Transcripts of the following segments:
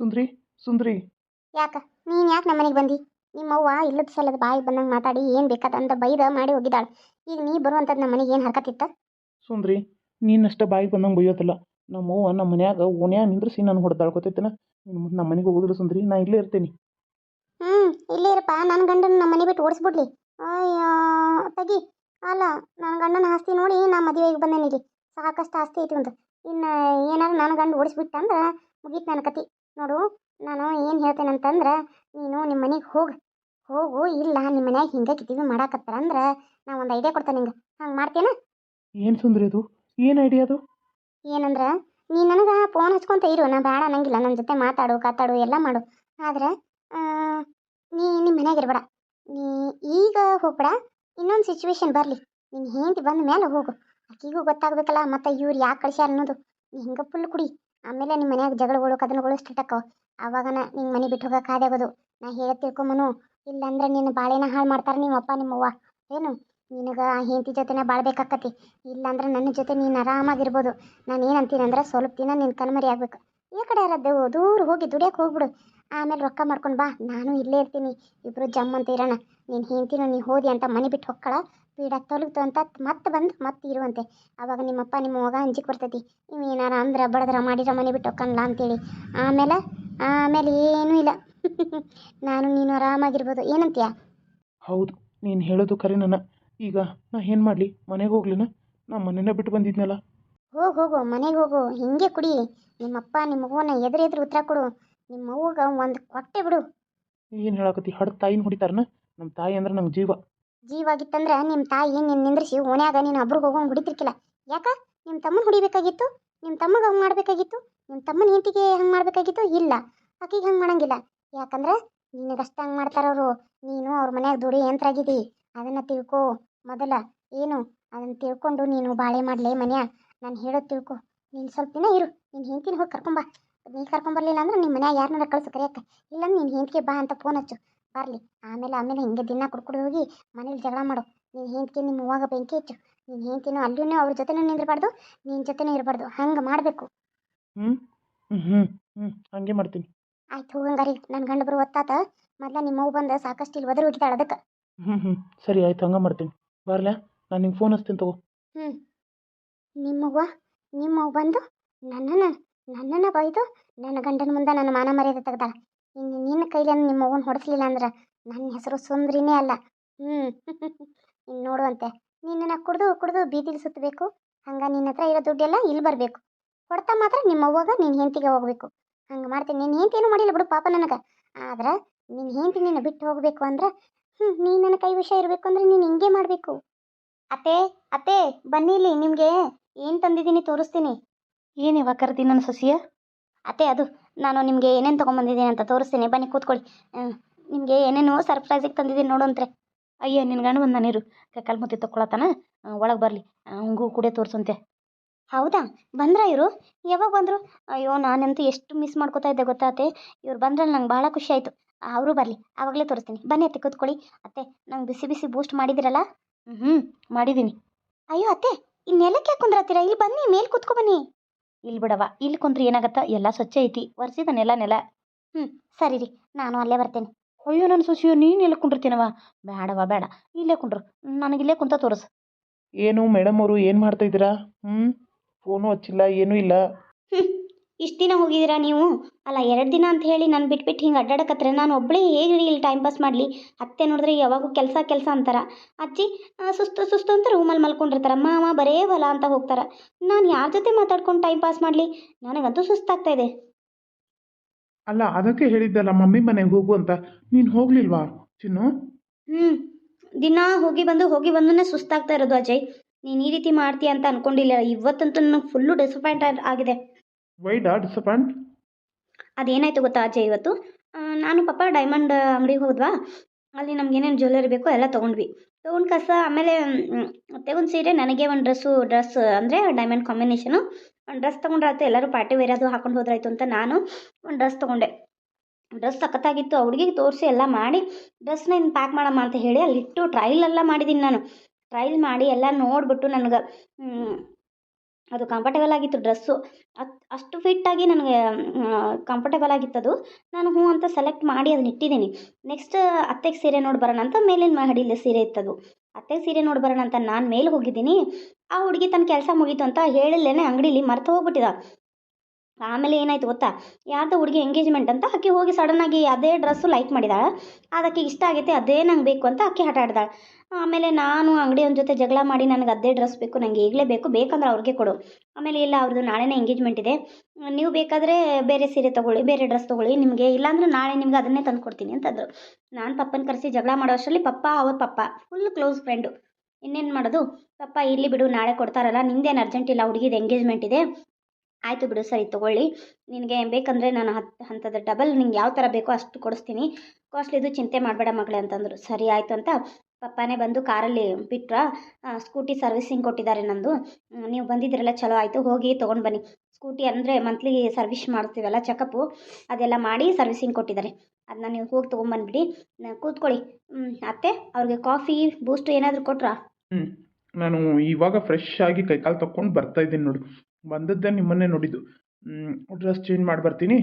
ಸುಂದ್ರಿ ಸುಂದ್ರಿ. ಯಾಕ? ನೀನು ಯಾಕೆ ನಮ್ಮ ಮನೆಗೆ ಬಂದಿ? ನಿಮ್ಮವ್ವ ಇಲ್ಲದ ಸಲದ ಬಾಯಿ ಬಂದಂಗೆ ಮಾತಾಡಿ ಏನು ಬೇಕಾದಂತ ಬೈದ ಮಾಡಿ ಹೋಗಿದ್ದಾಳೆ. ಈಗ ನೀ ಬರುವಂಥದ್ದು ನಮ್ಮ ಮನೆಗೆ ಏನು ಹರ್ಕತ್ತಿತ್ತ? ಸುಂದ್ರಿ ನೀನಷ್ಟ ಬಾಯಿ ಬಂದಂಗೆ ಬೈಯೋದಿಲ್ಲ. ನಮ್ಮವ್ವ ನಮ್ಮ ಮನ್ಯಾಗ ಓನ್ಯಾಗ ನಿಂದ್ರಿಸಿ ನಾನು ಹೊಡೆದಾಳ್ ನಮ್ಮನಿಗೆ ನಮ್ಮ ಮನೆಗೆ ಹೋಗುದಿಲ್ಲ ಸುಂದ್ರಿ ನಾ ಇಲ್ಲೇ ಇರ್ತೀನಿ. ಹ್ಞೂ ಇಲ್ಲೇ ಇರಪ್ಪ ನನ್ನ ಗಂಡನ ನಮ್ಮ ಮನೆ ಬಿಟ್ಟು ಓಡಿಸ್ಬಿಡ್ಲಿ. ಅಯ್ಯೋ ತಗಿ. ಅಲ್ಲ ನನ್ನ ಗಂಡನ ಆಸ್ತಿ ನೋಡಿ ನಾ ಮದುವೆಗೆ ಬಂದೇನಿ ಇಲ್ಲಿ. ಸಾಕಷ್ಟು ಆಸ್ತಿ ಐತಿ ಒಂದು. ಇನ್ನು ಏನಾರು ನನ್ನ ಗಂಡ ಓಡಿಸ್ಬಿಟ್ಟ ಅಂದ್ರೆ ಮುಗೀತು ನನ್ನ ಕತಿ. ನೋಡು ನಾನು ಏನು ಹೇಳ್ತೇನೆ ಅಂತಂದ್ರೆ ನೀನು ನಿಮ್ಮ ಮನೆಗೆ ಹೋಗು ಹೋಗು ಇಲ್ಲ ನಿಮ್ಮ ಮನ್ಯಾಗ ಹಿಂಗೆ ಕಿತಿವಿ ಮಾಡಾಕತ್ತಾರ ಅಂದ್ರೆ ನಾ ಒಂದು ಐಡಿಯಾ ಕೊಡ್ತೇನೆ ನಿಂಗೆ. ಹಂಗೆ ಮಾಡ್ತೇನೆ? ಏನು ಸುಂದ್ರಿ ಅದು? ಏನು ಐಡಿಯಾ ಅದು? ಏನಂದ್ರೆ ನೀ ನನಗೆ ಫೋನ್ ಹಚ್ಕೊಂತ ಇರು ನಾ ಬೇಡ ಅನ್ನಂಗಿಲ್ಲ ನನ್ನ ಜೊತೆ ಮಾತಾಡು ಕಾತಾಡು ಎಲ್ಲ ಮಾಡು. ಆದ್ರೆ ನೀ ನಿಮ್ಮ ಮನ್ಯಾಗ ಇರ್ಬೇಡ. ನೀ ಈಗ ಹೋಗ್ಬೇಡ ಇನ್ನೊಂದು ಸಿಚುವೇಶನ್ ಬರಲಿ. ನೀನು ಹೆಂಡತಿ ಬಂದ ಮೇಲೆ ಹೋಗು. ಆಕಿಗೂ ಗೊತ್ತಾಗ್ಬೇಕಲ್ಲ ಮತ್ತು ಇವ್ರು ಯಾಕೆ ಕಳ್ಸ್ಯಾರ ಅನ್ನೋದು. ನೀ ಹಿಂಗೆ ಫುಲ್ ಕುಡಿ. ಆಮೇಲೆ ನಿಮ್ಮ ಮನ್ಯಾಗ ಜಗಳಗಳು, ಕದನಗಳು ಸ್ಟಾರ್ಟ್ ಅವಾಗನ ಆವಾಗನ ನಿಂಗೆ ಮನೆ ಬಿಟ್ಟು ಹೋಗಕ್ಕೆ ಆದಾಗೋದು ನಾ ಹೇಳಿ ತಿಳ್ಕೊಂಬನು ಇಲ್ಲಾಂದ್ರೆ ನಿನ್ನ ಬಾಳೆನ ಹಾಳು ಮಾಡ್ತಾರೆ ನಿಮ್ಮ ಅಪ್ಪ ನಿಮ್ಮವ್ವ. ಏನು? ನಿನಗೆ ಆ ಹೆಂಡತಿ ಜೊತೆನೇ ಬಾಳ್ಬೇಕಾಕತಿ ಇಲ್ಲಾಂದ್ರೆ ನನ್ನ ಜೊತೆ ನೀನು ಆರಾಮಾಗಿರ್ಬೋದು. ನಾನು ಅಂತೀನಿ ಅಂದ್ರೆ ಸ್ವಲ್ಪ ದಿನ ನಿನ್ನ ಕಣ್ಮರಿ ಆಗ್ಬೇಕು. ಈ ಕಡೆ ಇರೋದು ದೂರ ಹೋಗಿ ದುಡಿಯಕ್ಕೆ ಹೋಗ್ಬಿಡು. ಆಮೇಲೆ ರೊಕ್ಕ ಮಾಡ್ಕೊಂಡು ಬಾ. ನಾನು ಇಲ್ಲೇ ಇರ್ತೀನಿ. ಇಬ್ಬರು ಜಮ್ ಅಂತ ಇರೋಣ. ನೀನು ಹೆಂಡ್ತಿನೂ ನೀ ಹೋದಿ ಅಂತ ಮನೆ ಬಿಟ್ಟು ಹೊಕ್ಕಳ ಪೀಡ ತೊಲಗ್ತು ಅಂತ ಮತ್ತೆ ಬಂದು ಮತ್ತೆ ಇರುವಂತೆ. ಆವಾಗ ನಿಮ್ಮಪ್ಪ ನಿಮ್ಮ ಮಗ ಅಂಜಿಕೆ ಬರ್ತೈತಿ ನೀವು ಏನಾರ ಅಂದ್ರೆ ಬಡದ್ರ ಮಾಡಿರ ಮನೆ ಬಿಟ್ಟು ಹೊಕ್ಕಲ್ಲ ಅಂತೇಳಿ. ಆಮೇಲೆ ಆಮೇಲೆ ಏನೂ ಇಲ್ಲ. ನಾನು ನೀನು ಆರಾಮಾಗಿರ್ಬೋದು. ಏನಂತೀಯ? ಹೌದು ನೀನು ಹೇಳೋದು ಖರೆ ನನ್ನ. ಈಗ ನಾ ಏನು ಮಾಡಲಿ? ಮನೆಗೆ ಹೋಗ್ಲಿನ? ನಾ ಮನೆನ ಬಿಟ್ಟು ಬಂದಿದ್ನಲ್ಲ. ಹೋಗಿ ಹೋಗು ಮನೆಗೆ ಹೋಗು. ಹಿಂಗೆ ಕುಡಿ. ನಿಮ್ಮಪ್ಪ ನಿಮ್ಮ ಮಗುವನ್ನ ಎದುರು ಎದುರು ಉತ್ತರ ಕೊಡು. ನಿಮ್ಮ ಅವ್ವಗ ಒಂದು ಕೊಟ್ಟೆ ಬಿಡು. ಏನು ಹೇಳಕತ್ತಿ? ಹಡ್ ತಾಯಿನ ಹೊಡಿತಾರನ? ನಮ್ಮ ತಾಯಿ ಅಂದ್ರೆ ನಮ್ಮ ಜೀವ. ಜೀವಾಗಿತ್ತಂದ್ರೆ ನಿಮ್ಮ ತಾಯಿ ನಿನ್ನ ನಿಂದ್ರಿಸಿ ಓನ್ಯಾಗ ನೀನು ಒಬ್ರಿಗೆ ಹೋಗೋಂಗೆ ಹೊಡಿತಿರ್ಕಿಲ್ಲ. ಯಾಕ? ನಿಮ್ಮ ತಮ್ಮನ ಹೊಡಿಬೇಕಾಗಿತ್ತು ನಿಮ್ಮ ತಮ್ಮಗೆ ಹಂಗೆ ಮಾಡಬೇಕಾಗಿತ್ತು ನಿಮ್ಮ ತಮ್ಮನ ಹೆಂಡತಿಗೆ ಹಂಗೆ ಮಾಡಬೇಕಾಗಿತ್ತು? ಇಲ್ಲ. ಆಕಿಗೆ ಹಂಗೆ ಮಾಡಂಗಿಲ್ಲ. ಯಾಕಂದ್ರೆ ನಿನಗಷ್ಟು ಹಂಗೆ ಮಾಡ್ತಾರವರು ನೀನು ಅವ್ರ ಮನ್ಯಾಗ ದುಡಿ ಆಗಿದಿ ಅದನ್ನು ತಿಳ್ಕೊ ಮೊದಲ. ಏನು? ಅದನ್ನು ತಿಳ್ಕೊಂಡು ನೀನು ಬಾಳೆ ಮಾಡಲೇ ಮನ್ಯಾಗ ನಾನು ಹೇಳೋದು ತಿಳ್ಕೊ. ನೀನು ಸ್ವಲ್ಪ ದಿನ ಇರು. ನಿನ್ನ ಹೆಂಡ್ತಿನ ಹೋಗಿ ಕರ್ಕೊಂಬಾ. ನೀ ಕರ್ಕೊಂಬರ್ಲಿಲ್ಲ ಅಂದ್ರೆ ನಿಮ್ಮ ಮನ್ಯಾಗ ಯಾರನ್ನಾರ ಕಳ್ಸು ಕರೆಯಕ್ಕೆ. ಇಲ್ಲ ನಿನ್ನ ಹೆಂಡ್ತಿಗೆ ಬಾ ಅಂತ ಫೋನ್ ಹಚ್ಚು. ಬರಲಿ. ಆಮೇಲೆ ಆಮೇಲೆ ಹಿಂಗೆ ದಿನ ಕುಡ್ಕೊಂಡು ಹೋಗಿ ಮನೇಲಿ ಜಗಳ ಮಾಡು. ನೀನು ಹೆಂಡ್ತಿ ನಿಮ್ಮ ಅವ್ವಾಗ ಬೆಂಕಿ ಹೆಚ್ಚು. ನೀನು ಹೆಂಡ್ತಿನೂ ಅಲ್ಲೂ ಅವ್ರ ಜೊತೆನೂ ನಿಂದಿರಬಾರ್ದು ನಿನ್ನ ಜೊತೆನೂ ಇರಬಾರ್ದು. ಹಂಗೆ ಮಾಡಬೇಕು. ಹ್ಞೂ ಹ್ಞೂ ಹ್ಞೂ ಹಂಗೆ ಮಾಡ್ತೀನಿ. ಆಯ್ತು ಹೋಗಂಗಾರಿ ನನ್ನ ಗಂಡ ಬರು ಒತ್ತಾತ. ಮೊದ್ಲ ನಿಮ್ಮ ಅವ್ವ ಬಂದು ಸಾಕಷ್ಟು ಇಲ್ಲಿ ಒದರಿ ಹೋಗಿದ್ದಾಳೆ ಅದಕ್ಕೆ. ಹ್ಞೂ ಹ್ಞೂ ಸರಿ ಆಯ್ತು ಹಂಗೆ ಮಾಡ್ತೀನಿ. ಬರಲಾ? ನಾನು ನಿಂಗೆ ಫೋನ್ ಹಚ್ತೀನಿ ತಗೋ. ಹ್ಞೂ ನಿಮ್ಮವ್ವ ನಿಮ್ಮವ್ವ ಬಂದು ನನ್ನನ್ನು ನನ್ನನ್ನು ಬೈದು ನನ್ನ ಗಂಡನ ಮುಂದೆ ನನ್ನ ಮಾನ ಮರ್ಯಾದೆ ತೆಗ್ದಾಳ. ಇನ್ನು ನಿನ್ನ ಕೈಲೇನು ನಿಮ್ಮ ಅವ್ವನ ಹೊಡೆಸ್ಲಿಲ್ಲ ಅಂದ್ರೆ ನನ್ನ ಹೆಸರು ಸುಂದ್ರಿನೇ ಅಲ್ಲ. ಹ್ಞೂ ಇನ್ನು ನೋಡುವಂತೆ. ನಿನ್ನನ್ನು ಕುಡಿದು ಕುಡಿದು ಬೀದಿಲಿ ಸುತ್ತಬೇಕು ಹಂಗೆ ನಿನ್ನ ಹತ್ರ ಇರೋ ದುಡ್ಡೆಲ್ಲ ಇಲ್ಲಿ ಬರಬೇಕು. ಹೊಡ್ತಾ ಮಾತ್ರ ನಿಮ್ಮ ಅವ್ವಾಗ ನಿನ್ನ ಹೆಂಡತಿಗೆ ಹೋಗಬೇಕು. ಹಂಗೆ ಮಾಡ್ತೀನಿ. ನಿನ್ನ ಹೆಂಡತಿ ಏನೂ ಮಾಡಿಲ್ಲ ಬಿಡು ಪಾಪ ನನಗೆ. ಆದ್ರೆ ನಿನ್ನ ಹೆಂಡತಿ ನಿನ್ನ ಬಿಟ್ಟು ಹೋಗಬೇಕು ಅಂದ್ರೆ ಹ್ಞೂ ನೀನು ನನ್ನ ಕೈ ವಿಷಯ ಇರಬೇಕು ಅಂದರೆ ನೀನು ಹಿಂಗೆ ಮಾಡಬೇಕು. ಅತ್ತೆ ಅತ್ತೆ ಬನ್ನಿ ಇಲ್ಲಿ ನಿಮಗೆ. ಏನು ತಂದಿದ್ದೀನಿ ತೋರಿಸ್ತೀನಿ. ಏನಿವ ಕರ್ದಿ ನನ್ನ ಸೊಸಿಯ? ಅತ್ತೆ ಅದು ನಾನು ನಿಮಗೆ ಏನೇನು ತೊಗೊಂಬಂದಿದ್ದೀನಿ ಅಂತ ತೋರಿಸ್ತೀನಿ. ಬನ್ನಿ ಕೂತ್ಕೊಳ್ಳಿ. ನಿಮಗೆ ಏನೇನು ಸರ್ಪ್ರೈಸಿಗೆ ತಂದಿದ್ದೀನಿ ನೋಡಂತ್ರೆ ಅಯ್ಯ ನಿನ್ನ ಗಂಡು ಬಂದ ನೀರು ಕಕ್ಕಲ್ ಮುತ್ತಿ ತೊಗೊಳತಾನ ಒಳಗೆ ಬರಲಿ. ಹಂಗೂ ಕೂಡ ತೋರಿಸಂತೆ. ಹೌದಾ? ಬಂದ್ರ ಇವರು? ಯಾವಾಗ ಬಂದರು? ಅಯ್ಯೋ ನಾನಂತೂ ಎಷ್ಟು ಮಿಸ್ ಮಾಡ್ಕೋತಾ ಇದ್ದೆ ಗೊತ್ತಾತೆ ಇವ್ರು ಬಂದ್ರಲ್ಲಿ ನಂಗೆ ಭಾಳ ಖುಷಿ ಆಯಿತು. ಅವರು ಬರಲಿ ಆವಾಗಲೇ ತೋರಿಸ್ತೀನಿ. ಬನ್ನಿ ಅತ್ತೆ ಕೂತ್ಕೊಳ್ಳಿ. ಅತ್ತೆ ನಂಗೆ ಬಿಸಿ ಬಿಸಿ ಬೂಸ್ಟ್ ಮಾಡಿದಿರಲ್ಲ ಹ್ಞೂ ಮಾಡಿದ್ದೀನಿ. ಅಯ್ಯೋ ಅತ್ತೆ ಇನ್ನೆಲ್ಲಕ್ಕೆ ಕುಂದ್ರತ್ತೀರಾ ಇಲ್ಲಿ ಬನ್ನಿ ಮೇಲೆ ಕೂತ್ಕೊ ಬನ್ನಿ. ಇಲ್ಲಿ ಬಿಡವ ಇಲ್ಲಿ ಕುಂತ್ರಿ ಏನಾಗತ್ತ? ಎಲ್ಲ ಸ್ವಚ್ಛ ಐತಿ ಒರೆಸಿದ ನೆಲ ನೆಲ. ಹ್ಞೂ ಸರಿ ರೀ ನಾನು ಅಲ್ಲೇ ಬರ್ತೇನೆ. ಅಯ್ಯೋ ನನ್ನ ಸೊಸಿಯೋ ನೀನು ಎಲ್ಲ ಕುಂಡಿರ್ತೀನವ ಬೇಡವ ಬೇಡ ಇಲ್ಲೇ ಕುಂಡ್ರು ನನಗಿಲ್ಲೇ ಕುಂತ ತೋರಿಸು. ಏನು ಮೇಡಮ್ ಅವರು ಏನು ಮಾಡ್ತಾ ಇದ್ದೀರಾ? ಹ್ಞೂ ಫೋನು ಹಚ್ಚಿಲ್ಲ ಏನೂ ಇಲ್ಲ. ಇಷ್ಟು ದಿನ ಹೋಗಿದ್ದೀರಾ ನೀವು? ಅಲ್ಲ ಎರಡು ದಿನ ಅಂತ ಹೇಳಿ ನಾನು ಬಿಟ್ಬಿಟ್ಟು ಹಿಂಗೆ ಅಡ್ಡಾಡಕತ್ರೆ ನಾನು ಒಬ್ಬಳೇ ಹೇಗೆ ಇಲ್ಲಿ ಟೈಮ್ ಪಾಸ್ ಮಾಡಲಿ? ಅತ್ತೆ ನೋಡಿದ್ರೆ ಯಾವಾಗೂ ಕೆಲಸ ಕೆಲಸ ಅಂತಾರ. ಅಜ್ಜಿ ಸುಸ್ತು ಸುಸ್ತು ಅಂತ ರೂಮಲ್ಲಿ ಮಲ್ಕೊಂಡಿರ್ತಾರೆ. ಮಾವ ಬರೇ ಹೊಲ ಅಂತ ಹೋಗ್ತಾರೆ. ನಾನು ಯಾರ ಜೊತೆ ಮಾತಾಡ್ಕೊಂಡು ಟೈಮ್ ಪಾಸ್ ಮಾಡಲಿ? ನನಗಂತೂ ಸುಸ್ತಾಗ್ತಾ ಇದೆ. ಅಲ್ಲ ಅದಕ್ಕೆ ಹೇಳಿದ್ದಲ್ಲ ಮಮ್ಮಿ ಮನೆಗೆ ಹೋಗು ಅಂತ. ನೀನು ಹೋಗ್ಲಿಲ್ವಾ ಚಿನ್ನು? ಹ್ಞೂ ದಿನ ಹೋಗಿ ಬಂದು ಹೋಗಿ ಬಂದನೇ ಸುಸ್ತಾಗ್ತಾ ಇರೋದು ಅಜಯ್. ನೀನು ಈ ರೀತಿ ಮಾಡ್ತೀಯ ಅಂತ ಅನ್ಕೊಂಡಿಲ್ಲ. ಇವತ್ತಂತೂ ನನಗೆ ಫುಲ್ಲು ಡಿಸಪಾಯಿಂಟ್ ಆಗಿದೆ. ವೈಡಾ ಡಿಸಪಾಯಿಂಟ್ ಅದೇನಾಯ್ತು ಗೊತ್ತಾ ಅಜ್ಜ ಇವತ್ತು? ನಾನು ಪಾಪ ಡೈಮಂಡ್ ಅಂಗಡಿಗೆ ಹೋದ್ವಾ? ಅಲ್ಲಿ ನಮ್ಗೆ ಏನೇನು ಜ್ಯುವೆಲ್ಲರಿ ಬೇಕೋ ಎಲ್ಲ ತೊಗೊಂಡ್ವಿ. ತೊಗೊಂಡು ಕಸ, ಆಮೇಲೆ ತೆಗೊಂಡು ಸೀರೆ, ನನಗೆ ಒಂದು ಡ್ರೆಸ್ಸು ಡ್ರೆಸ್ ಅಂದರೆ ಡೈಮಂಡ್ ಕಾಂಬಿನೇಷನು ಒಂದು ಡ್ರೆಸ್ ತೊಗೊಂಡ್ರಾಯ್ತು ಎಲ್ಲರೂ ಪಾರ್ಟಿ ವೇರ್ ಅದು ಹಾಕೊಂಡು ಹೋದ್ರಾಯ್ತು ಅಂತ ನಾನು ಒಂದು ಡ್ರೆಸ್ ತೊಗೊಂಡೆ. ಡ್ರೆಸ್ ಸಖತ್ತಾಗಿತ್ತು, ಆ ತೋರಿಸಿ ಎಲ್ಲ ಮಾಡಿ ಡ್ರೆಸ್ನ ಇನ್ನು ಪ್ಯಾಕ್ ಮಾಡಮ್ಮ ಅಂತ ಹೇಳಿ ಅಲ್ಲಿಟ್ಟು ಟ್ರೈಲ್ ಎಲ್ಲ ಮಾಡಿದ್ದೀನಿ ನಾನು. ಟ್ರೈಲ್ ಮಾಡಿ ಎಲ್ಲ ನೋಡಿಬಿಟ್ಟು ನನಗೆ ಅದು ಕಂಫರ್ಟೇಬಲ್ ಆಗಿತ್ತು ಡ್ರೆಸ್ಸು ಅತ್, ಅಷ್ಟು ಫಿಟ್ಟಾಗಿ ನನಗೆ ಕಂಫರ್ಟೇಬಲ್ ಆಗಿತ್ತದು. ನಾನು ಹ್ಞೂ ಅಂತ ಸೆಲೆಕ್ಟ್ ಮಾಡಿ ಅದನ್ನ ಇಟ್ಟಿದ್ದೀನಿ ನೆಕ್ಸ್ಟ್ ಅತ್ತೆಗೆ ಸೀರೆ ನೋಡಿ ಬರೋಣ ಅಂತ ಮೇಲಿನ ಮಹಡಿಲಿ ಸೀರೆ ಇತ್ತದು. ಅತ್ತೆಗೆ ಸೀರೆ ನೋಡಿ ಬರೋಣ ಅಂತ ನಾನು ಮೇಲೆ ಹೋಗಿದ್ದೀನಿ. ಆ ಹುಡುಗಿ ತನ್ನ ಕೆಲಸ ಮುಗೀತು ಅಂತ ಹೇಳಿಲ್ಲೇನೆ ಅಂಗಡೀಲಿ ಮರ್ತು ಹೋಗ್ಬಿಟ್ಟಿದ. ಆಮೇಲೆ ಏನಾಯ್ತು ಗೊತ್ತಾ? ಯಾರ್ದು ಹುಡುಗಿ ಎಂಗೇಜ್ಮೆಂಟ್ ಅಂತ ಅಕ್ಕಿ ಹೋಗಿ ಸಡನ್ನಾಗಿ ಅದೇ ಡ್ರೆಸ್ಸು ಲೈಕ್ ಮಾಡಿದಾಳೆ. ಅದಕ್ಕೆ ಇಷ್ಟ ಆಗೈತೆ, ಅದೇ ನಂಗೆ ಬೇಕು ಅಂತ ಆಕೆ ಹಠ ಆಡ್ದಾಳೆ. ಆಮೇಲೆ ನಾನು ಅಂಗಡಿಯವ್ನ ಜೊತೆ ಜಗಳ ಮಾಡಿ ನನಗೆ ಅದೇ ಡ್ರೆಸ್ ಬೇಕು ನನಗೆ ಈಗಲೇ ಬೇಕು, ಬೇಕಂದ್ರೆ ಅವ್ರಿಗೆ ಕೊಡು. ಆಮೇಲೆ ಇಲ್ಲ ಅವ್ರದ್ದು ನಾಳೆನೇ ಎಂಗೇಜ್ಮೆಂಟ್ ಇದೆ. ನೀವು ಬೇಕಾದರೆ ಬೇರೆ ಸೀರೆ ತೊಗೊಳ್ಳಿ, ಬೇರೆ ಡ್ರೆಸ್ ತೊಗೊಳ್ಳಿ, ನಿಮಗೆ ಇಲ್ಲಾಂದ್ರೆ ನಾಳೆ ನಿಮ್ಗೆ ಅದನ್ನೇ ತಂದು ಕೊಡ್ತೀನಿ ಅಂತಂದರು. ನಾನು ಪಪ್ಪನ ಕರೆಸಿ ಜಗಳ ಮಾಡೋ ಅಷ್ಟರಲ್ಲಿ ಪಪ್ಪ ಅವ್ರ ಪಪ್ಪ ಫುಲ್ ಕ್ಲೋಸ್ ಫ್ರೆಂಡು ಇನ್ನೇನು ಮಾಡೋದು? ಪಪ್ಪ, ಇಲ್ಲಿ ಬಿಡು, ನಾಳೆ ಕೊಡ್ತಾರಲ್ಲ, ನಿಂದೇನು ಅರ್ಜೆಂಟ್ ಇಲ್ಲ, ಹುಡುಗಿದು ಎಂಗೇಜ್ಮೆಂಟ್ ಇದೆ. ಆಯಿತು ಬಿಡು, ಸರಿ, ತೊಗೊಳ್ಳಿ. ನಿನಗೆ ಬೇಕಂದರೆ ನಾನು ಹತ್ತು ಹಂತದ ಡಬಲ್ ನಿಂಗೆ ಯಾವ ಥರ ಬೇಕೋ ಅಷ್ಟು ಕೊಡಿಸ್ತೀನಿ. ಕಾಸ್ಟ್ಲಿದು ಚಿಂತೆ ಮಾಡಬೇಡ ಮಗಳೇ ಅಂತಂದರು. ಸರಿ, ಆಯಿತು ಅಂತ ಪಪ್ಪಾನೇ ಬಂದು ಕಾರಲ್ಲಿ ಬಿಟ್ರ ಸ್ಕೂಟಿ ಸರ್ವಿಸಿಂಗ್ ಕೊಟ್ಟಿದ್ದಾರೆ ನಂದು. ನೀವು ಬಂದಿದ್ರಲ್ಲ ಚಲೋ ಆಯಿತು ಹೋಗಿ ತೊಗೊಂಡು ಬನ್ನಿ. ಸ್ಕೂಟಿ ಅಂದರೆ ಮಂತ್ಲಿ ಸರ್ವಿಸ್ ಮಾಡ್ತೀವಲ್ಲ ಚೆಕಪ್ಪು ಅದೆಲ್ಲ ಮಾಡಿ ಸರ್ವಿಸಿಂಗ್ ಕೊಟ್ಟಿದ್ದಾರೆ. ಅದನ್ನ ನೀವು ಹೋಗಿ ತೊಗೊಂಬಂದ್ಬಿಡಿ ಕೂತ್ಕೊಳ್ಳಿ. ಅತ್ತೆ ಅವ್ರಿಗೆ ಕಾಫಿ ಬೂಸ್ಟ್ ಏನಾದರೂ ಕೊಟ್ರ? ಹ್ಞೂ ನಾನು ಇವಾಗ ಫ್ರೆಶ್ ಆಗಿ ಕೈಕಾಲು ತಕ್ಕೊಂಡು ಬರ್ತಾ ಇದ್ದೀನಿ ನೋಡು. ಬಂದದ್ದೇ ನಿಮ್ಮನ್ನೇ ನೋಡಿದ್ದು. ಡ್ರೆಸ್ ಚೇಂಜ್ ಮಾಡಿ ಬರ್ತೀನಿ.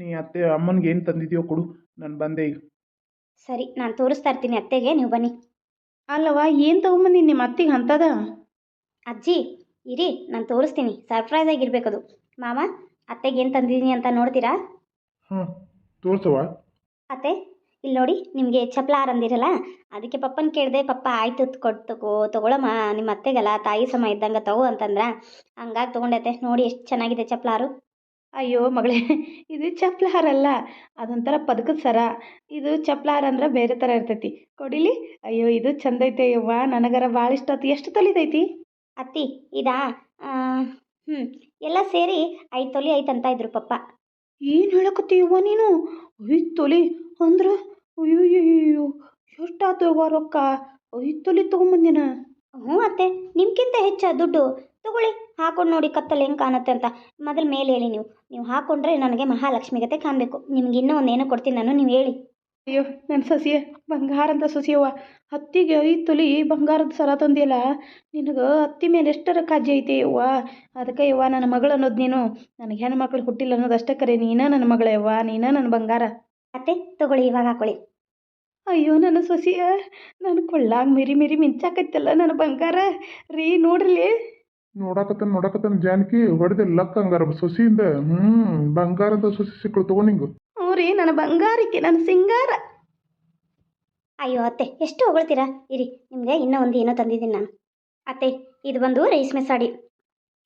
ನೀ ಅತ್ತೆ ಅಮ್ಮನಿಗೆ ಏನು ತಂದಿದ್ಯೋ ಕೊಡು. ನಾನು ಬಂದೆ ಈಗ. ಸರಿ ನಾನು ತೋರಿಸ್ತಾ ಇರ್ತೀನಿ ಅತ್ತೆಗೆ ನೀವು ಬನ್ನಿ. ಅಲ್ಲವ ಏನು ತಗೊಂಬಂದಿ ನಿಮ್ಮ ಅತ್ತಿಗೆ ಅಂತದ ಅಜ್ಜಿ ಇರಿ ನಾನು ತೋರಿಸ್ತೀನಿ. ಸರ್ಪ್ರೈಸ್ ಆಗಿರ್ಬೇಕದು. ಮಾಮ ಅತ್ತೆಗೆ ಏನು ತಂದಿದ್ದೀನಿ ಅಂತ ನೋಡ್ತೀರಾ? ಹಾಂ ತೋರ್ಸವ ಅತ್ತೆ ಇಲ್ಲಿ ನೋಡಿ ನಿಮಗೆ ಚಪ್ಪಲ ಅಂದಿರಲ್ಲ ಅದಕ್ಕೆ ಪಪ್ಪನ ಕೇಳಿದೆ ಪಪ್ಪ ಆಯ್ತು ಕೊಟ್ಟು ತಗೋ ತಗೊಳಮ್ಮ ನಿಮ್ಮ ಅತ್ತೆಗಲ್ಲ ತಾಯಿ ಸಮ ಇದ್ದಂಗೆ ತಗೋ ಅಂತಂದ್ರ ಹಂಗಾಗಿ ತೊಗೊಂಡೈತೆ. ನೋಡಿ ಎಷ್ಟು ಚೆನ್ನಾಗಿದೆ ಚಪ್ಲಾರು. ಅಯ್ಯೋ ಮಗಳೇ ಇದು ಚಪ್ಲಾರ ಅಲ್ಲ ಅದೊಂಥರ ಪದಕದ ಸರ. ಇದು ಚಪ್ಲಾರ ಅಂದ್ರೆ ಬೇರೆ ಥರ ಇರ್ತೈತಿ. ಕೊಡಿಲಿ? ಅಯ್ಯೋ ಇದು ಚಂದ ಐತೆ ಯವ್ವ ನನಗರ ಭಾಳ ಇಷ್ಟ ಆಯ್ತು ಎಷ್ಟು ತೊಲಿದೈತಿ? ಅತ್ತಿ ಇದಾ? ಹ್ಞೂ ಎಲ್ಲ ಸೇರಿ ಐದು ತೊಲಿ ಅಂತ ಇದ್ರು ಪಪ್ಪ. ಏನು ಹೇಳಕತ್ತೀಯವ್ವ ನೀನು? ಐದು ತೊಲಿ ಅಂದ್ರೆ ಅಯ್ಯೋ ಆಯ್ತು ಯವ್ವ ರೊಕ್ಕ? ಐದು ತೊಲಿ ತೊಗೊಂಬಂದಿನ ಅತ್ತೆ ನಿಮ್ಗಿಂತ ಹೆಚ್ಚ ದುಡ್ಡು? ತಗೊಳ್ಳಿ ಹಾಕೊಂಡು ನೋಡಿ ಕತ್ತಲ್ಲಿ ಹೆಂಗೆ ಕಾಣುತ್ತೆ ಅಂತ. ಮೊದಲು ಮೇಲೆ ಹೇಳಿ ನೀವು. ನೀವು ಹಾಕೊಂಡ್ರೆ ನನಗೆ ಮಹಾಲಕ್ಷ್ಮಿ ಗತೆ ಕಾಣಬೇಕು. ನಿಮ್ಗೆ ಇನ್ನೂ ಒಂದೇನೋ ಕೊಡ್ತೀನಿ ನಾನು ನೀವು ಹೇಳಿ. ಅಯ್ಯೋ ನನ್ನ ಸಸಿಯ ಬಂಗಾರ ಅಂತ ಸೊಸೆಯವ್ವ. ಹತ್ತಿಗೆ ಐದು ತೊಲಿ ಬಂಗಾರದ ಸರ ತಂದಿಲ್ಲ ನಿನಗೆ ಹತ್ತಿ ಮೇಲೆ ಎಷ್ಟರ ಕಾಜಿ ಐತೆ ಯವ್ವ? ಅದಕ್ಕೆ ಯವ್ವ ನನ್ನ ಮಗಳು ಅನ್ನೋದು ನೀನು. ನನಗೆ ಹೆಣ್ಣು ಮಕ್ಳು ಹುಟ್ಟಿಲ್ಲ ಅನ್ನೋದು ಅಷ್ಟೇ ಕರೆ. ನೀನ ನನ್ನ ಮಗಳ ಯವ್ವ ನೀನ ನನ್ನ ಬಂಗಾರ. ಅತ್ತೆ ತಗೊಳ್ಳಿ ಇವಾಗ ಹಾಕೊಳ್ಳಿ. ಅಯ್ಯೋ ನನ್ನ ಸೊಸಿಯ ನನ್ನ ಕೊಳ್ಳಾಗ ಮಿರಿ ಮಿರಿ ಮಿಂಚಾಕತ್ತಲ್ಲ ನನ್ನ ಬಂಗಾರ. ರೀ ನೋಡ್ರಿ. ನೋಡಾಕತ್ತ ನೋಡಕತ್ತಾನ ಜಾನಕಿ ಹೊಡೆದೆ ಲಕ್ ಹಂಗಾರ ಸೊಸಿಯಿಂದ. ಹ್ಞೂ ಬಂಗಾರದ ಸೊಸಿ ಸಿಕ್ಕಳು ತಗೋ ನಿಂಗು. ಹ್ಞೂ ರೀ ನನ್ನ ಬಂಗಾರಕ್ಕೆ ನನ್ನ ಸಿಂಗಾರ. ಅಯ್ಯೋ ಅತ್ತೆ ಎಷ್ಟು ಹೊಗಳ್ತೀರಾ? ಇರಿ ನಿಮಗೆ ಇನ್ನೂ ಒಂದು ಏನೋ ತಂದಿದ್ದೀನಿ ನಾನು. ಅತ್ತೆ ಇದು ಬಂದು ರೇಷ್ಮೆ ಸಾಡಿ.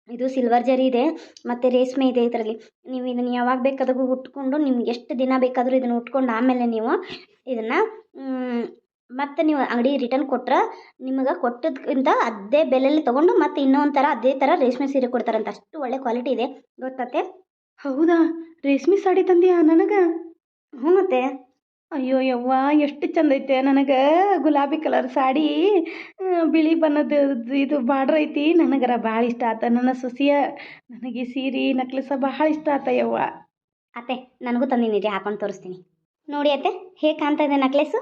ಇದು ಸಿಲ್ವರ್ ಜರಿ ಇದೆ ಮತ್ತು ರೇಷ್ಮೆ ಇದೆ ಇದರಲ್ಲಿ. ನೀವು ಇದನ್ನು ಯಾವಾಗ ಬೇಕಾದಾಗೂ ಉಟ್ಕೊಂಡು ನಿಮ್ಗೆ ಎಷ್ಟು ದಿನ ಬೇಕಾದರೂ ಇದನ್ನು ಉಟ್ಕೊಂಡು ಆಮೇಲೆ ನೀವು ಇದನ್ನು ಮತ್ತೆ ನೀವು ಅಂಗಡಿ ರಿಟರ್ನ್ ಕೊಟ್ರೆ ನಿಮಗೆ ಕೊಟ್ಟದ್ಕಿಂತ ಅದೇ ಬೆಲೆಯಲ್ಲಿ ತೊಗೊಂಡು ಮತ್ತೆ ಇನ್ನೊಂದು ಥರ ಅದೇ ಥರ ರೇಷ್ಮೆ ಸೀರೆ ಕೊಡ್ತಾರಂತ ಅಷ್ಟು ಒಳ್ಳೆ ಕ್ವಾಲಿಟಿ ಇದೆ. ಗೊತ್ತತೆ ಹೌದಾ? ರೇಷ್ಮೆ ಸಾಡಿ ತಂದಿಯಾ ನನಗೆ? ಹ್ಞೂ ಮತ್ತೆ. ಅಯ್ಯೋ ಯವ್ವ ಎಷ್ಟು ಚಂದ ಐತೆ ನನಗೆ. ಗುಲಾಬಿ ಕಲರ್ ಸಾಡಿ ಬಿಳಿ ಬಣ್ಣದ ಇದು ಬಾರ್ಡ್ರ್ ಐತಿ. ನನಗರ ಭಾಳ ಇಷ್ಟ ಆತ. ನನ್ನ ಸೊಸೆಯ ನನಗೆ ಸೀರೆ ನಕ್ಲಿಸ ಭಾಳ ಇಷ್ಟ ಆತ ಯವ್ವ. ಅತ್ತೆ ನನಗೂ ತಂದಿನಿ ಹಾಕೊಂಡು ತೋರಿಸ್ತೀನಿ. ನೋಡಿ ಅತ್ತೆ ಹೇಗೆ ಕಾಣ್ತಾ ಇದೆ ನಕ್ಲೆಸ್ಸು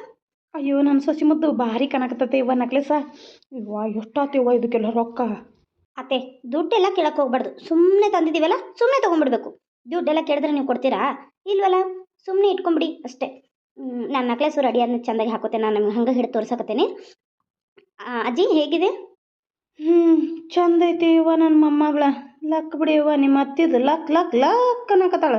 ಅಯ್ಯೋ ನನ್ನ ಸೊಸಿ ಮುದ್ದು ಭಾರಿ ಕಾಣಕತ್ತೈತೆ ಇವ ನಕ್ಲೆಸ ಇವ ಎಷ್ಟಾತಿವ ಇದಕ್ಕೆಲ್ಲ ರೊಕ್ಕ? ಅತ್ತೆ ದುಡ್ಡೆಲ್ಲ ಕೇಳಕ್ಕೆ ಹೋಗ್ಬಾರ್ದು. ಸುಮ್ಮನೆ ತಂದಿದ್ದೀವಲ್ಲ ಸುಮ್ಮನೆ ತೊಗೊಂಡ್ಬಿಡ್ಬೇಕು ದುಡ್ಡೆಲ್ಲ ಕೇಳಿದ್ರೆ ನೀವು ಕೊಡ್ತೀರಾ? ಇಲ್ವಲ್ಲ ಸುಮ್ಮನೆ ಇಟ್ಕೊಂಬಿಡಿ ಅಷ್ಟೇ. ನಾನು ನಕ್ಲೆಸು ರೆಡಿ ಅದನ್ನ ಚೆಂದಾಗಿ ಹಾಕೋತೆ ನಾನು ನಿಮ್ಗೆ ಹಂಗೆ ಹಿಡಿದು ತೋರ್ಸಕತ್ತೇನೆ. ಅಜ್ಜಿ ಹೇಗಿದೆ? ಹ್ಞೂ ಚಂದ ಐತಿ ಇವ ನನ್ನ ಮೊಮ್ಮಗಳ. ಲಕ್ ಬಿಡಿ ಇವ ನಿಮ್ಮ ಅತ್ತಿದ್ದು ಲಕ್ ಲಕ್ ಲಕ್ ಅನ್ನಕತ್ತಾಳ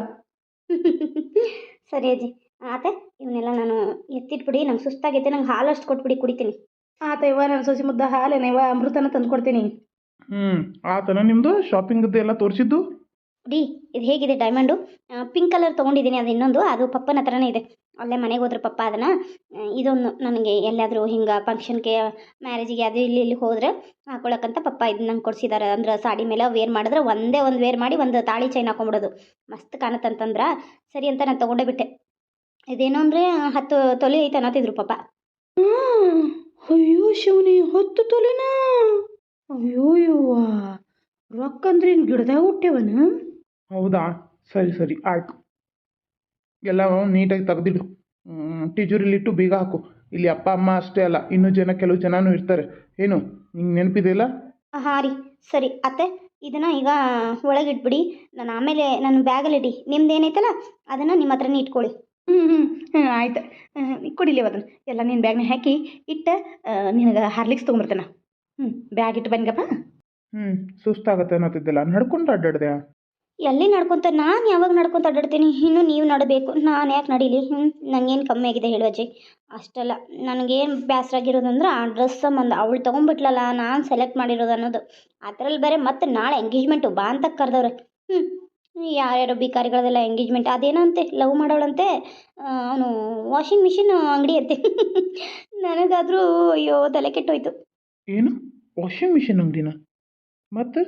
ಸರಿ ಅಜ್ಜಿ ಆತೆ ಇವನ್ನೆಲ್ಲ ನಾನು ಎತ್ತಿಟ್ಬಿಡಿ ನಂಗೆ ಸುಸ್ತಾಗೈತೆ ನಂಗೆ ಹಾಲು ಅಷ್ಟು ಕೊಟ್ಬಿಡಿ ಕುಡಿತೀನಿ. ಆತ ಇವ ನನ್ನ ಸೊಸಿ ಮುದ್ದ ಹಾಲೇನ ಇವ ಅಮೃತನ ತಂದು ಕೊಡ್ತೀನಿ ಹ್ಞೂ ಆತನ ನಿಮ್ಮದು ಶಾಪಿಂಗ್ ಎಲ್ಲ ತೋರಿಸಿದ್ದು? ಡಿ ಇದು ಹೇಗಿದೆ ಡೈಮಂಡು ಪಿಂಕ್ ಕಲರ್ ತೊಗೊಂಡಿದ್ದೀನಿ ಅದು ಇನ್ನೊಂದು ಅದು ಪಪ್ಪನ ಹತ್ರನೇ ಇದೆ. ಅಲ್ಲೇ ಮನೆಗೆ ಹೋದ್ರೆ ಪಪ್ಪ ಅದನ್ನು ಇದೊಂದು ನನಗೆ ಎಲ್ಲಾದರೂ ಹಿಂಗೆ ಫಂಕ್ಷನ್ಗೆ ಮ್ಯಾರೇಜಿಗೆ ಅದು ಇಲ್ಲಿ ಇಲ್ಲಿ ಹೋದ್ರೆ ಹಾಕೊಳಕ್ಕಂತ ಪಪ್ಪ ಇದು ನಂಗೆ ಕೊಡಿಸಿದ್ದಾರೆ ಅಂದ್ರೆ ಸಾಡಿ ಮೇಲೆ ವೇರ್ ಮಾಡಿದ್ರೆ ಒಂದೇ ಒಂದು ವೇರ್ ಮಾಡಿ ಒಂದು ತಾಳಿ ಚೈನ್ ಹಾಕೊಂಬಿಡೋದು. ಮಸ್ತ್ ಕಾಣತ್ತಂತಂದ್ರೆ ಸರಿ ಅಂತ ನಾನು ತೊಗೊಂಡೇ ಬಿಟ್ಟೆ. ಇದೇನು ಅಂದರೆ ಹತ್ತು ತೊಲೆ ಐತೆ ಅನ್ನತ್ತಿದ್ರು ಪಾಪ. ಅಯ್ಯೋ ಶಿವನಿ ಹತ್ತು ತೊಲೆನ? ಅಯ್ಯೋ ಯವ್ವ ರೊಕ್ಕ ಅಂದ್ರೆ ಏನು ಗಿಡದಾಗ ಹುಟ್ಟೇವನ? ಹೌದಾ? ಸರಿ ಸರಿ ಆಯ್ತು. ಎಲ್ಲ ನೀಟಾಗಿ ತೆಗೆದಿಡು. ಟೀಚೂರಿಲಿಟ್ಟು ಬೀಗ ಹಾಕು. ಇಲ್ಲಿ ಅಪ್ಪ ಅಮ್ಮ ಅಷ್ಟೇ ಅಲ್ಲ ಇನ್ನೂ ಜನ ಕೆಲವು ಜನನೂ ಇರ್ತಾರೆ. ಏನು ನಿಂಗೆ ನೆನಪಿದೆಯಲ್ಲ ಹಾಂ ರೀ ಸರಿ ಅತ್ತೆ ಇದನ್ನು ಈಗ ಒಳಗಿಟ್ಬಿಡಿ. ನಾನು ಆಮೇಲೆ ನನ್ನ ಬ್ಯಾಗಲ್ಲಿ ಇಡಿ. ನಿಮ್ದು ಏನೈತಲ್ಲ ಅದನ್ನು ನಿಮ್ಮ ಹತ್ರನೇ ಇಟ್ಕೊಳ್ಳಿ. ಹ್ಞೂ ಹ್ಞೂ ಹ್ಞೂ ಆಯ್ತು. ಕುಡಿಲಿ ಅದನ್ನು ಎಲ್ಲ ನಿನ್ನ ಬ್ಯಾಗ್ನಾಗ ಹಾಕಿ ಇಟ್ಟು ನಿನಗೆ ಹಾರ್ಲಿಕ್ಸ್ ತೊಗೊಂಬರ್ತೇನೆ. ಹ್ಞೂ ಬ್ಯಾಗ್ ಇಟ್ಟು ಬನ್ನಿಗಪ್ಪ ಹ್ಞೂ ಸುಸ್ತಾಗತ್ತೆ ಅನ್ನೋತಿದ್ದಿಲ್ಲ. ನಡ್ಕೊಂಡು ಅಡ್ಡಾಡ್ದೆ? ಎಲ್ಲಿ ನಡ್ಕೊಂತ? ನಾನು ಯಾವಾಗ ನಡ್ಕೊಂತ ಅಡ್ಡಾಡ್ತೀನಿ? ಇನ್ನು ನೀವು ನಡಬೇಕು. ನಾನು ಯಾಕೆ ನಡೀಲಿ? ಹ್ಞೂ ಏನು ಕಮ್ಮಿ ಆಗಿದೆ ಹೇಳು ಅಜ್ಜಿ. ಅಷ್ಟಲ್ಲ ನನಗೇನು ಬೇಸರ ಆಗಿರೋದಂದ್ರೆ ಆ ಡ್ರೆಸ್ ಸಂಬಂಧ ಅವಳು ತೊಗೊಂಬಿಟ್ಲಲ್ಲ ನಾನು ಸೆಲೆಕ್ಟ್ ಮಾಡಿರೋದು ಅನ್ನೋದು. ಅದರಲ್ಲಿ ಬೇರೆ ಮತ್ತೆ ನಾಳೆ ಎಂಗೇಜ್ಮೆಂಟು ಬಾ ಅಂತ ಕರೆದವ್ರೆ. ಹ್ಞೂ ಯಾರ್ಯಾರೋ ಭಿಕಾರಿಗಳದೆಲ್ಲ ಎಂಗೇಜ್ಮೆಂಟ್ ಅದೇನಂತೆ ಲವ್ ಮಾಡೋಳಂತೆ? ಅವನು ವಾಷಿಂಗ್ ಮಿಷಿನ್ ಅಂಗಡಿ ಅಂತೆ ನನಗಾದರೂ ಅಯ್ಯೋ ತಲೆ ಕೆಟ್ಟೋಯ್ತು. ಏನು? ವಾಷಿಂಗ್ ಮಿಷಿನ್ ಅಂಗಡಿನ? ಮತ್ತೆ?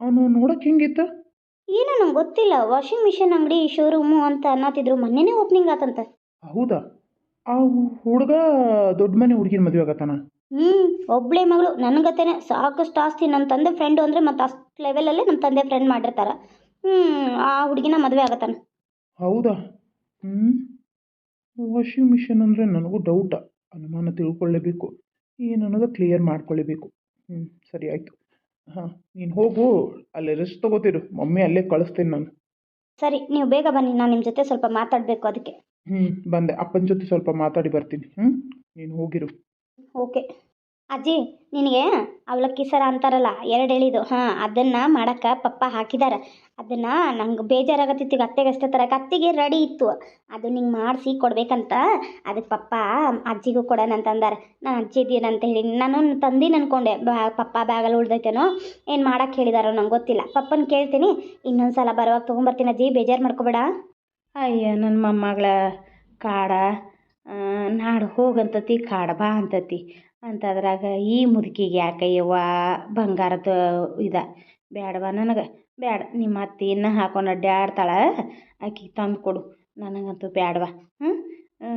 ಅವನು ನೋಡೋಕೆ ಹೆಂಗಿತ್ತ? ಏನೋ ನಂಗೆ ಗೊತ್ತಿಲ್ಲ. ವಾಷಿಂಗ್ ಮಿಷಿನ್ ಅಂಗಡಿ ಶೋರೂಮು ಅಂತ ಅನ್ನತ್ತಿದ್ರು ಮೊನ್ನೆನೇ ಓಪನಿಂಗ್ ಆತಂತ. ಹೌದಾ? ಆ ಹುಡುಗ ದೊಡ್ಡ ಮನೆ ಹುಡುಗಿನ ಮದುವೆ ಆಗತ್ತಾನ? ಹ್ಞೂ ಒಬ್ಬಳೇ ಮಗಳು. ನನಗತ್ತೇನೆ ಸಾಕಷ್ಟು ಆಸ್ತಿ ನನ್ನ ತಂದೆ ಫ್ರೆಂಡು ಅಂದರೆ ಮತ್ತು ಅಷ್ಟು ಲೆವೆಲಲ್ಲೇ ನಮ್ಮ ತಂದೆ ಫ್ರೆಂಡ್ ಮಾಡಿರ್ತಾರೆ. ಹ್ಞೂ ಆ ಹುಡುಗಿನ ಮದುವೆ ಆಗತ್ತಾನ. ಹೌದಾ? ಹ್ಞೂ ವಾಷಿಂಗ್ ಮಿಷಿನ್ ಅಂದರೆ ನನಗೂ ಡೌಟ ಅನುಮಾನ ತಿಳ್ಕೊಳ್ಳೇಬೇಕು. ಏನು ಅನ್ನೋದು ಕ್ಲಿಯರ್ ಮಾಡ್ಕೊಳ್ಳೇಬೇಕು. ಹ್ಞೂ ಸರಿ ಆಯಿತು. ಹಾಂ ನೀನು ಹೋಗು. ಅಲ್ಲೇ ರೆಸ್ಟ್ ತೊಗೋತಿರು. ಮಮ್ಮಿ ಅಲ್ಲೇ ಕಳಿಸ್ತೀನಿ ನಾನು. ಸರಿ ನೀವು ಬೇಗ ಬನ್ನಿ. ನಾನು ನಿಮ್ಮ ಜೊತೆ ಸ್ವಲ್ಪ ಮಾತಾಡಬೇಕು ಅದಕ್ಕೆ. ಹ್ಞೂ ಬಂದೆ. ಅಪ್ಪನ ಜೊತೆ ಸ್ವಲ್ಪ ಮಾತಾಡಿ ಬರ್ತೀನಿ. ಹ್ಞೂ ನೀನು ಹೋಗಿರು. ಓಕೆ. ಅಜ್ಜಿ, ನಿನಗೆ ಅವಲಕ್ಕಿ ಸರ ಅಂತಾರಲ್ಲ, ಎರಡು ಎಳಿದು. ಹಾಂ, ಅದನ್ನು ಮಾಡಕ್ಕೆ ಪಪ್ಪ ಹಾಕಿದ್ದಾರೆ ಅದನ್ನು ನಂಗೆ ಬೇಜಾರಾಗತ್ತಿತ್ತು ಈಗ ಅತ್ತೆಗೆ ಅಷ್ಟೇ ತರಕ್ಕೆ ಅತ್ತೆಗೆ ರೆಡಿ ಇತ್ತು. ಅದು ನಿಂಗೆ ಮಾಡಿಸಿ ಕೊಡಬೇಕಂತ ಅದಕ್ಕೆ ಪಪ್ಪ ಅಜ್ಜಿಗೂ ಕೊಡೋಣ ಅಂತ ಅಂದಾರೆ. ನಾನು ಅಜ್ಜಿ ಅಂತ ಹೇಳಿ, ನಾನು ತಂದೀನಿ ಅನ್ಕೊಂಡೆ ಬ್ಯಾ ಪಪ್ಪ ಬ್ಯಾಗಲ್ಲಿ ಉಳ್ದೈತೇನೋ, ಏನು ಮಾಡಕ್ಕೆ ಹೇಳಿದಾರೋ ನಂಗೆ ಗೊತ್ತಿಲ್ಲ. ಪಪ್ಪನ ಕೇಳ್ತೀನಿ ಇನ್ನೊಂದು ಸಲ ಬರುವಾಗ ತೊಗೊಂಬರ್ತೀನಿ ಅಜ್ಜಿ, ಬೇಜಾರು ಮಾಡ್ಕೋಬೇಡ. ಅಯ್ಯ ನನ್ನ ಮೊಮ್ಮಗಳ ಕಾಡ ನಾಡು ಹೋಗಂತತಿ, ಕಾಡ ಬಾ ಅಂತತಿ. ಅಂತದ್ರಾಗ ಈ ಮುದುಕಿಗೆ ಯಾಕಯ್ಯವ್ವ ಬಂಗಾರದ ಇದು? ಬ್ಯಾಡವ ನನಗೆ. ಬೇಡ ನಿಮ್ಮ ಅತ್ತೆ ಇನ್ನು ಹಾಕೊಂಡು ಅಡ್ಡಾಡ್ತಾಳೆ ಆಕಿಗೆ ತಂದು ಕೊಡು. ನನಗಂತೂ ಬೇಡವ್ವ ಹ್ಞೂ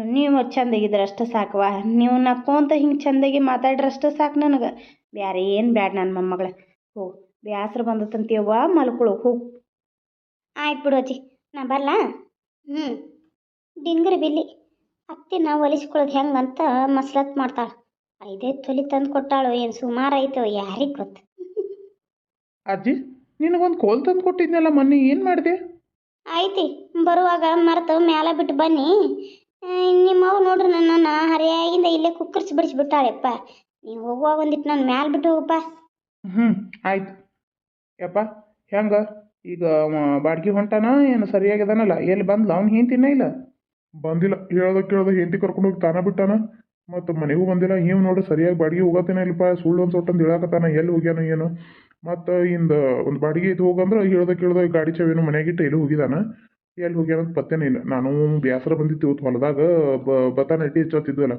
ನೀವು ಚಂದಾಗಿದ್ರೆ ಅಷ್ಟು ಸಾಕವ್ವ. ನೀವು ನಕ್ಕೊಂತ ಹಿಂಗೆ ಚಂದಾಗಿ ಮಾತಾಡ್ರಷ್ಟು ಸಾಕು ನನಗೆ. ಬೇರೆ ಏನು ಬೇಡ ನನ್ನ ಮೊಮ್ಮಗಳ. ಹೋಗು ಬ್ಯಾಸ್ರ ಬಂದತಂತೀಯವ್ವ ಮಲ್ಕೊಳು ಹೋಗು ಆಯ್ತು ಬಿಡು ಅಜ್ಜಿ, ನಾ ಬರಲಾ? ಹ್ಞೂ ಡಿಂಗರಿ ಬಿಲ್ಲಿ ಅತ್ತೆ ನಾವು ಒಲಿಸ್ಕೊಳ್ಳೋದು ಹೆಂಗಂತ ಮಸಲತ್ ಮಾಡ್ತಾಳೆ. ಐದೇ ತೊಲಿ ತಂದು ಕೊಟ್ಟಾಳು ಏನು ಸುಮಾರು ಆಯ್ತು ಯಾರಿಗೆ ಗೊತ್ತು? ಅಜ್ಜಿ ನಿನಗೊಂದು ಕೋಲ್ ತಂದು ಕೊಟ್ಟಿದ್ನಲ್ಲ ಮೊನ್ನೆ ಏನು ಮಾಡಿದೆ? ಐತಿ ಬರುವಾಗ ಮರೆತು ಮ್ಯಾಲ ಬಿಟ್ಟು ಬನ್ನಿ. ನಿಮ್ಮವ್ ನೋಡ್ರಿ ನನ್ನನ್ನು ಹರಿಯಾಗಿಂದ ಇಲ್ಲೇ ಕುಕ್ಕರ್ಸಿ ಬಿಡಿಸ್ಬಿಟ್ಟಾಳೆಪ್ಪ. ನೀವು ಹೋಗುವಾಗ ಒಂದಿಟ್ಟು ನಾನು ಮ್ಯಾಲೆ ಬಿಟ್ಟು ಹೋಗಪ್ಪ. ಹ್ಞೂ ಆಯ್ತು. ಯಪ್ಪ ಹೆಂಗ? ಈಗ ಬಾಡ್ಗಿ ಬಾಡ್ಗೆ ಹೊಂಟಾನ ಏನು ಸರಿಯಾಗಿದಾನಲ್ಲ ಎಲ್ಲಿ ಬಂದ್ಲ? ಅವ್ನು ಹೆಂಡ್ತಿನ ಇಲ್ಲ? ಬಂದಿಲ್ಲ. ಹೇಳ್ದ ಕೇಳ್ದ ಹೆಂಡತಿ ಕರ್ಕೊಂಡು ಹೋಗಿ ತಾನ ಬಿಟ್ಟಾನ? ಮತ್ತು ಮನೆಗೂ ಬಂದಿಲ್ಲ. ಇವ್ ನೋಡ್ರಿ ಸರಿಯಾಗಿ ಬಾಡಿಗೆ ಹೋಗತ್ತೇನೆ ಇಲ್ಲಪ್ಪ. ಸುಳ್ಳು ಒಂದು ಸೊಟ್ಟಂದು ಹೇಳಕತ್ತಾನ. ಎಲ್ಲಿ ಹೋಗ್ಯಾನ ಏನು. ಮತ್ತು ಇಂದ ಒಂದು ಬಾಡಿಗೆ ಇದು ಹೋಗಂದ್ರೆ ಹೇಳ್ದೆ ಕೇಳ್ದೆ ಗಾಡಿ ಚವೇನು ಮನೆಯಾಗಿಟ್ಟು ಎಲ್ಲಿ ಹೋಗಿದಾನ. ಎಲ್ಲಿ ಹೋಗ್ಯಾನ ಪತ್ತೇನೇ ಇಲ್ಲ ನಾನು ಬೇಸರ ಬಂದಿತ್ತು ಇವತ್ತು ಹೊಲದಾಗ. ಬ ಬತ್ತ ನೆಟ್ಟಿ ಅಲ್ಲ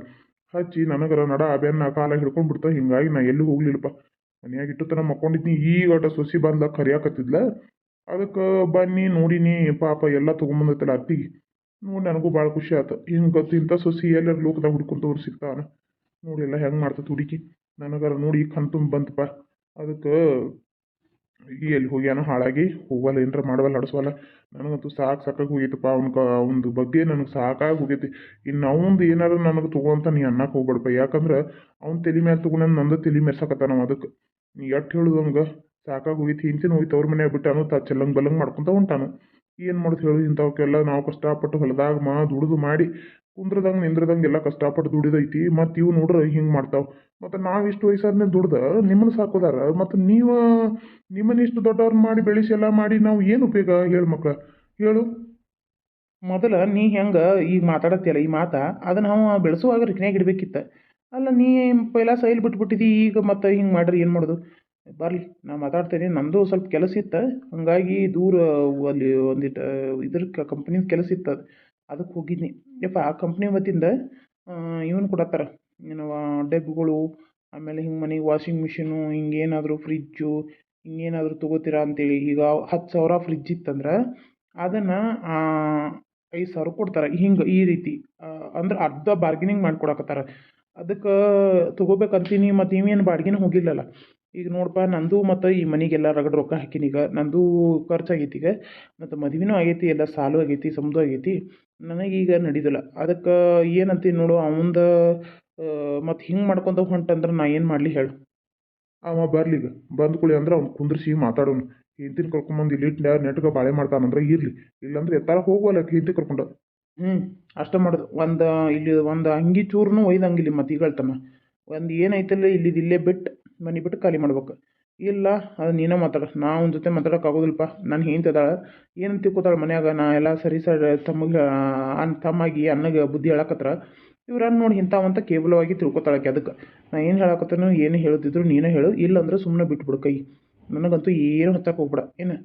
ಹಚ್ಚಿ ನನಗರ ನಡ ಅಬ್ಯಾನ ಕಾಲ ಹಿಡ್ಕೊಂಡು ಬಿಡ್ತಾ. ಹಿಂಗಾಗಿ ನಾ ಎಲ್ಲೂ ಹೋಗ್ಲಿಲ್ಲಪ್ಪ. ಮನ್ಯಾಗ ಇಟ್ಟು ತನ ಮಕ್ಕೊಂಡಿದ್ನಿ. ಈಗ ಒಟ್ಟ ಸೊಸಿ ಬಂದ ಕರಿಯಾಕತ್ತಿದ್ಲ. ಅದಕ್ಕೆ ಬನ್ನಿ ನೋಡಿನಿ ಪಾಪ ಎಲ್ಲ ತೊಗೊಂಬಂದೈತಲ್ಲ ಅತ್ತಿಗೆ. ನೋಡಿ, ನನಗೂ ಭಾಳ ಖುಷಿ ಆಯ್ತು ಹಿಂಗೆ ಇಂಥ ಸೊಸಿ ಎಲ್ಲರ ಲೋಕದಾಗ ಹುಡ್ಕೊಂತವ್ರು ಸಿಗ್ತಾನ ನೋಡಿ, ಎಲ್ಲ ಹೆಂಗೆ ಮಾಡ್ತದೆ ಹುಡುಕಿ ನನಗಾರ ನೋಡಿ ಈಗ ಬಂತಪ್ಪ ಅದಕ್ಕೆ ಈ ಎಲ್ಲಿ ಹೋಗ್ಯಾನೋ ಹಾಳಾಗಿ ಹೋಗಲ್ಲ ಏನಾರ ಮಾಡವಲ್ಲ, ನಡೆಸವಲ್ಲ. ನನಗಂತೂ ಸಾಕು ಸಾಕಾಗಿ ಹೋಗೈತಪ್ಪ. ಅವ್ನ ಕ, ಅವ್ನದು ಬಗ್ಗೆ ನನಗೆ ಸಾಕಾಗಿ ಹೋಗೈತಿ. ಇನ್ನು ಅವಂದು ಏನಾರು ನನಗೆ ತೊಗೊಂತ ನೀ ಅನ್ನಕ್ಕೆ ಹೋಗ್ಬೇಡಪ್ಪ ಯಾಕಂದ್ರೆ ಅವ್ನ ತಲೆ ಮೇಲೆ ತಗೊಂಡು ನಂದು ತಲೆ ಮೆರ್ಸಕತ್ತ ನಾವು ಅದಕ್ಕೆ ನೀ ಎಷ್ಟು ಹೇಳುದು ಅವ್ನಿಗೆ ಸಾಕಾಗಿ ಹೋಗೈತಿ. ಹಿಂತಿನ ಹೋಯ್ತು ಅವ್ರ ಮನ್ಯಾಗ ಬಿಟ್ಟಾನು, ತ ಚೆಲ್ಲಂಗೆ ಬಲ್ಲಂಗೆ ಮಾಡ್ಕೊತ ಹೊಂಟಾನು. ಏನು ಮಾಡೋದು ಹೇಳು, ಇಂಥವಕ್ಕೆಲ್ಲ ನಾವು ಕಷ್ಟಪಟ್ಟು ಹೊಲದಾಗ ಮಾ ದುಡಿದು ಮಾಡಿ ಕುಂದ್ರದಂಗೆ ನಿಂದ್ರದಂಗೆ ಎಲ್ಲ ಕಷ್ಟಪಟ್ಟು ದುಡಿದೈತಿ. ಮತ್ತು ಇವು ನೋಡ್ರೆ ಹಿಂಗೆ ಮಾಡ್ತಾವೆ. ಮತ್ತು ನಾವು ಇಷ್ಟು ವಯಸ್ಸಾದ್ಮೇಲೆ ದುಡ್ದ ನಿಮ್ಮನ್ನ ಸಾಕೋದಾರ. ಮತ್ತು ನೀವು ನಿಮ್ಮನ್ನ ಇಷ್ಟು ದೊಡ್ಡವ್ರು ಮಾಡಿ ಬೆಳೆಸಿ ಎಲ್ಲ ಮಾಡಿ ನಾವು ಏನು ಉಪಯೋಗ ಹೇಳು ಮಕ್ಕಳ ಹೇಳು. ಮೊದಲ ನೀ ಹೆಂಗೆ ಈಗ ಮಾತಾಡತ್ತಿಯಲ್ಲ ಈ ಮಾತ, ಅದನ್ನ ನಾವು ಬೆಳೆಸುವಾಗ ರಿಕ್ನ್ಯಾಗ ಇಡಬೇಕಿತ್ತು. ಅಲ್ಲ ನೀ ಪೈಲ ಸೈಲ್ ಬಿಟ್ಬಿಟ್ಟಿದಿ, ಈಗ ಮತ್ತೆ ಹಿಂಗೆ ಮಾಡ್ರಿ, ಏನು ಮಾಡೋದು? ಬರಲಿ, ನಾ ಮಾತಾಡ್ತೀನಿ. ನಂದು ಸ್ವಲ್ಪ ಕೆಲಸ ಇತ್ತು. ಹಾಗಾಗಿ ದೂರ ಅಲ್ಲಿ ಒಂದಿಷ್ಟು ಇದ್ರ ಕಂಪ್ನಿದು ಕೆಲಸ ಇತ್ತು ಅದು. ಅದಕ್ಕೆ ಹೋಗಿದ್ನಿ. ಯಪ್ಪ, ಆ ಕಂಪ್ನಿ ವತಿಯಿಂದ ಇವನು ಕೊಡತ್ತಾರ. ಏನು ಡಬ್ಬಿಗಳು ಆಮೇಲೆ ಹಿಂಗೆ ಮನೆಗೆ ವಾಷಿಂಗ್ ಮಿಷಿನು ಹಿಂಗೇನಾದರೂ ಫ್ರಿಜ್ಜು ಹಿಂಗೇನಾದರೂ ತೊಗೋತೀರಾ ಅಂತೇಳಿ. ಈಗ ಹತ್ತು ಸಾವಿರ ಫ್ರಿಜ್ ಇತ್ತಂದ್ರೆ, ಅದನ್ನು ಐದು ಸಾವಿರ ಕೊಡ್ತಾರೆ. ಹಿಂಗೆ ಈ ರೀತಿ ಅಂದ್ರೆ ಅರ್ಧ ಬಾರ್ಗೇನಿಂಗ್ ಮಾಡ್ಕೊಡಕತ್ತಾರ. ಅದಕ್ಕೆ ತೊಗೋಬೇಕಂತೀನಿ ಮತ್ತು ಇವೇನು ಬಾಡ್ಗೆನೂ ಹೋಗಿಲ್ಲಲ್ಲ. ಈಗ ನೋಡಪ್ಪ ನಂದು ಮತ್ತು ಈ ಮನೆಗೆಲ್ಲ ರಗಡ್ ರೊಕ್ಕ ಹಾಕಿನೀಗ ಈಗ ನಂದು ಖರ್ಚಾಗೈತಿ ಈಗ. ಮತ್ತು ಮದುವೆನೂ ಆಗೈತಿ ಎಲ್ಲ ಸಾಲು ಆಗೈತಿ ಸಮದು ಆಗೈತಿ. ನನಗೀಗ ನಡೀದಿಲ್ಲ. ಅದಕ್ಕೆ ಏನಂತೀನಿ ನೋಡು ಅವಂದು ಮತ್ತು ಹಿಂಗೆ ಮಾಡ್ಕೊಂತ ಹೊಂಟಂದ್ರೆ ನಾ ಏನು ಮಾಡಲಿ ಹೇಳು. ಅವ ಬರ್ಲಿಗ ಬಂದ ಕುಳಿ ಅಂದ್ರೆ ಅವ್ನು ಕುಂದ್ರಿಸಿ ಮಾತಾಡೋನು. ಹಿಂತಿನ ಕರ್ಕೊಂಬಂದು ಇಲ್ಲಿ ಇಟ್ಟು ನೆಟ್ಗೆ ಬಾಳೆ ಮಾಡ್ತಾನಂದ್ರೆ ಇರಲಿ. ಇಲ್ಲಾಂದ್ರೆ ಎತ್ತಾರ ಹೋಗುವಲ್ಲ ಹಿಂತಿ ಕರ್ಕೊಂಡು. ಹ್ಞೂ ಅಷ್ಟೇ ಮಾಡೋದು. ಒಂದು ಇಲ್ಲಿ ಒಂದು ಅಂಗಿ ಚೂರ್ನು ಒಯ್ದಂಗಿಲ್ಲ ಮತ್ತೆ ಈಗ ಹೇಳ್ತಾನ ಒಂದು ಏನೈತಲ್ಲ ಇಲ್ಲಿದು ಇಲ್ಲೇ ಬಿಟ್ಟು ಮನೆ ಬಿಟ್ಟು ಖಾಲಿ ಮಾಡ್ಬೇಕು. ಇಲ್ಲ, ಅದು ನೀನೇ ಮಾತಾಡ. ನಾ ಅವ್ನ ಜೊತೆ ಮಾತಾಡೋಕ್ಕಾಗೋದಿಲ್ಲಪ್ಪ ಆಗೋದಿಲ್ಲಪ್ಪ. ನಾನು ಹಿಂತದಾಳ ಏನು ತಿಳ್ಕೊತಾಳೆ ಮನ್ಯಾಗ? ನಾ ಎಲ್ಲ ಸರಿ ಸರಿ, ತಮ್ಮಗೆ, ಅನ್, ತಮ್ಮಾಗಿ ಅನ್ನಗೆ ಬುದ್ಧಿ ಹೇಳಕತ್ರ. ಇವ್ರನ್ನ ನೋಡಿ ಇಂಥವಂತ ಕೇವಲವಾಗಿ ತಿಳ್ಕೊತಾಳಕ್ಕೆ ಅದಕ್ಕೆ. ನಾ ಏನು ಹೇಳಕತ್ತನೋ, ಏನು ಹೇಳುತ್ತಿದ್ರು ನೀನೇ ಹೇಳು. ಇಲ್ಲಂದ್ರೆ ಸುಮ್ಮನೆ ಬಿಟ್ಬಿಡು ಕೈ. ನನಗಂತೂ ಏನು ಹತ್ತಕ್ಕೆ ಹೋಗ್ಬಿಡ. ಏನು?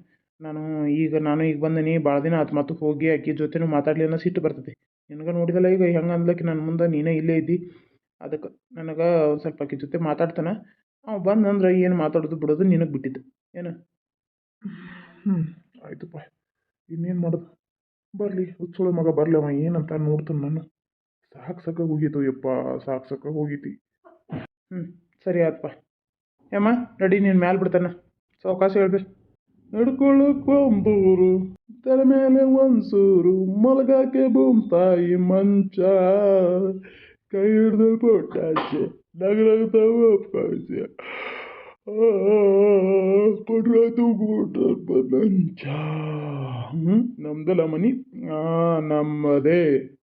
ನಾನು ಈಗ ನಾನು ಈಗ ಬಂದೀನಿ. ಭಾಳ ದಿನ ಆತು ಮತ್ತು ಹೋಗಿ ಆಕಿ ಜೊತೆನೂ ಮಾತಾಡಲಿ ಅನ್ನೋ ಸಿಟ್ಟು ಬರ್ತೈತಿ ನಿನಗೆ ನೋಡಿದಲ್ಲ ಈಗ ಹೆಂಗೆ ಅಂದ್ಲಕ್ಕೆ ನನ್ನ ಮುಂದೆ ನೀನೇ ಇಲ್ಲೇ ಇದ್ದಿ. ಅದಕ್ಕೆ, ನನಗೆ ಸ್ವಲ್ಪ ಆಕಿ ಜೊತೆ ಮಾತಾಡ್ತಾನೆ. ಅವ ಬಂದಂದ್ರೆ ಏನು ಮಾತಾಡೋದು ಬಿಡೋದು ನಿನಗೆ ಬಿಟ್ಟಿದ್ದು. ಏನು? ಹ್ಞೂ ಆಯ್ತಪ್ಪ ಇನ್ನೇನು ಮಾಡೋದು? ಬರಲಿ ಹುಚ್ಚೋಳ ಮಗ ಬರಲಿ ಅವ ಏನಂತ ನೋಡ್ತಾನೆ ನಾನು. ಸಾಕು ಹೋಗಿತ್ತು ಯಪ್ಪ ಸಾಕು ಹೋಗೈತಿ ಹ್ಞೂ ಸರಿ ಆಯ್ತಪ್ಪ ಏಮ್ಮ ರೆಡಿ ನೀನು ಮ್ಯಾಲೆ ಬಿಡ್ತಾನೆ. ಸಾವಕಾಶ ಹೇಳ್ದೆ. ನಡ್ಕೊಳ್ಳೋಕೊಂಬೂರು ತಲೆ ಮೇಲೆ ಒಂದ್ಸೂರು ಮಲಗಾಕೆ ಬೂಮ್ ತಾಯಿ ಮಂಚ. ಕೈ ಹಿಡ್ದು ಪೊಟ್ಟಾಚೆ ನಗರಗ್ತಾವ ಪಾಚೆ ಕೊಡ್ರ ತೂಗುಟ್ಟ ಮಂಚ ಹ್ಞೂ ನಮ್ದಲ್ಲ ಮನಿ? ನಮ್ಮದೇ.